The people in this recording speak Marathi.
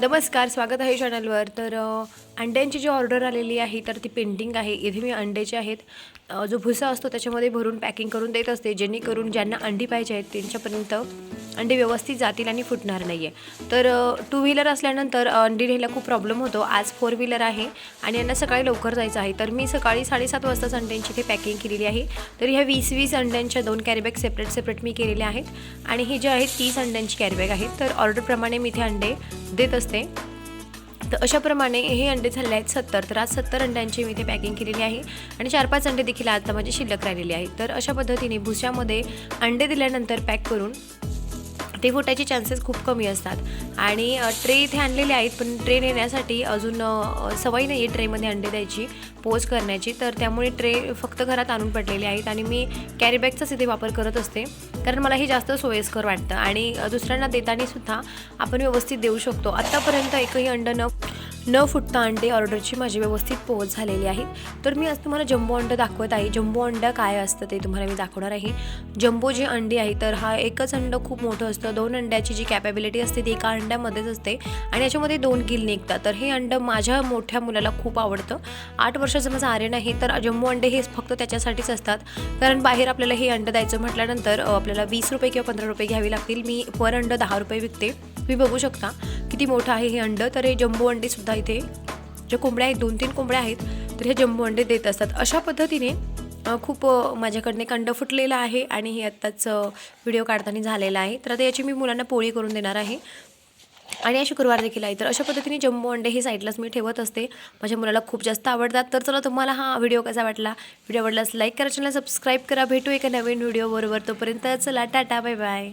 नमस्कार स्वागत आहे चॅनलवर तर अंड्यांची जी ऑर्डर आलेली आहे तर ती पेंटिंग आहे. इथे मी अंड्याचे आहेत जो भुसा असतो त्याच्यामध्ये भरून पॅकिंग करून देत असते जेणेकरून ज्यांना अंडी पाहिजे आहेत त्यांच्यापर्यंत अंडी व्यवस्थित जातील आणि फुटणार नाही आहे तर टू व्हीलर असल्यानंतर अंडी न्यायला खूप प्रॉब्लेम होतो. आज फोर व्हीलर आहे आणि यांना सकाळी लवकर जायचं आहे. तर मी सकाळी साडेसात वाजताच अंड्यांची इथे पॅकिंग केलेली आहे. तर ह्या वीस वीस अंड्यांच्या दोन कॅरीबॅग सेपरेट सेपरेट मी केलेल्या आहेत. आणि हे जे आहेत तीस अंड्यांची कॅरीबॅग आहेत. तर ऑर्डरप्रमाणे मी इथे अंडे देत असते. तर अशाप्रमाणे हे अंडे झाले आहेत सत्तर. तर आज सत्तर अंड्यांची मी इथे पॅकिंग केलेली आहे. आणि चार पाच अंडे देखील आता माझे शिल्लक राहिलेले आहेत तर अशा पद्धतीने भुस्यामध्ये अंडे दिल्यानंतर पॅक करून ते फुटायचे चान्सेस खूप कमी असतात. आणि ट्रे इथे आणलेले आहेत पण ट्रे नेण्यासाठी अजून सवय नाही आहे ट्रेमध्ये अंडे द्यायची पोच करण्याची. तर त्यामुळे ट्रे फक्त घरात आणून पडलेले आहेत आणि मी कॅरीबॅगचाच इथे वापर करत असते. कारण मला हे जास्त सोयीस्कर वाटतं. आणि दुसऱ्यांना देताना सुद्धा आपण व्यवस्थित देऊ शकतो. आत्तापर्यंत एकही अंड न न फुटता अंडे ऑर्डरची माझी व्यवस्थित पोहोच झालेली आहे. तर मी आज तुम्हाला जम्बो अंडं दाखवत आहे. जम्बो अंडं काय असतं ते तुम्हाला मी दाखवणार आहे. जम्बो जे अंडी आहे तर हा एकच अंड खूप मोठं असतं. दोन अंड्याची जी कॅपॅबिलिटी असते ती एका अंड्यामध्येच असते आणि याच्यामध्ये दोन गिल निघतात. तर हे अंड माझ्या मोठ्या मुलाला खूप आवडतं. आठ वर्षाचं माझं आर्यन आहे तर जम्बो अंडे हे फक्त त्याच्यासाठीच असतात. कारण बाहेर आपल्याला हे अंडं द्यायचं म्हटल्यानंतर आपल्याला वीस रुपये किंवा पंधरा रुपये घ्यावी लागतील. मी पर अंड दहा रुपये विकते. तुम्ही बघू शकता. किती मोठं आहे हे अंड? तर हे जम्बो अंडी सुद्धा इथे ज्या कोंबड्या आहेत दोन तीन कोंबड्या आहेत तर हे जम्बो अंडे देत असतात. अशा पद्धतीने खूप माझ्याकडनं एक अंडं फुटलेलं आहे आणि हे आत्ताच व्हिडिओ काढताना झालेला आहे. तर आता याची मी मुलांना पोळी करून देणार आहे. आणि या शुक्रवार देखील आहे. तर अशा पद्धतीने जम्बो अंडे हे साईडलाच मी ठेवत असते. माझ्या मुलाला खूप जास्त आवडतात. तर चला तुम्हाला हा व्हिडिओ कसा वाटला? व्हिडिओ आवडलास लाईक करा चॅनल सबस्क्राईब करा. भेटू एका नवीन व्हिडिओ बरोबर तोपर्यंत चला टाटा बाय बाय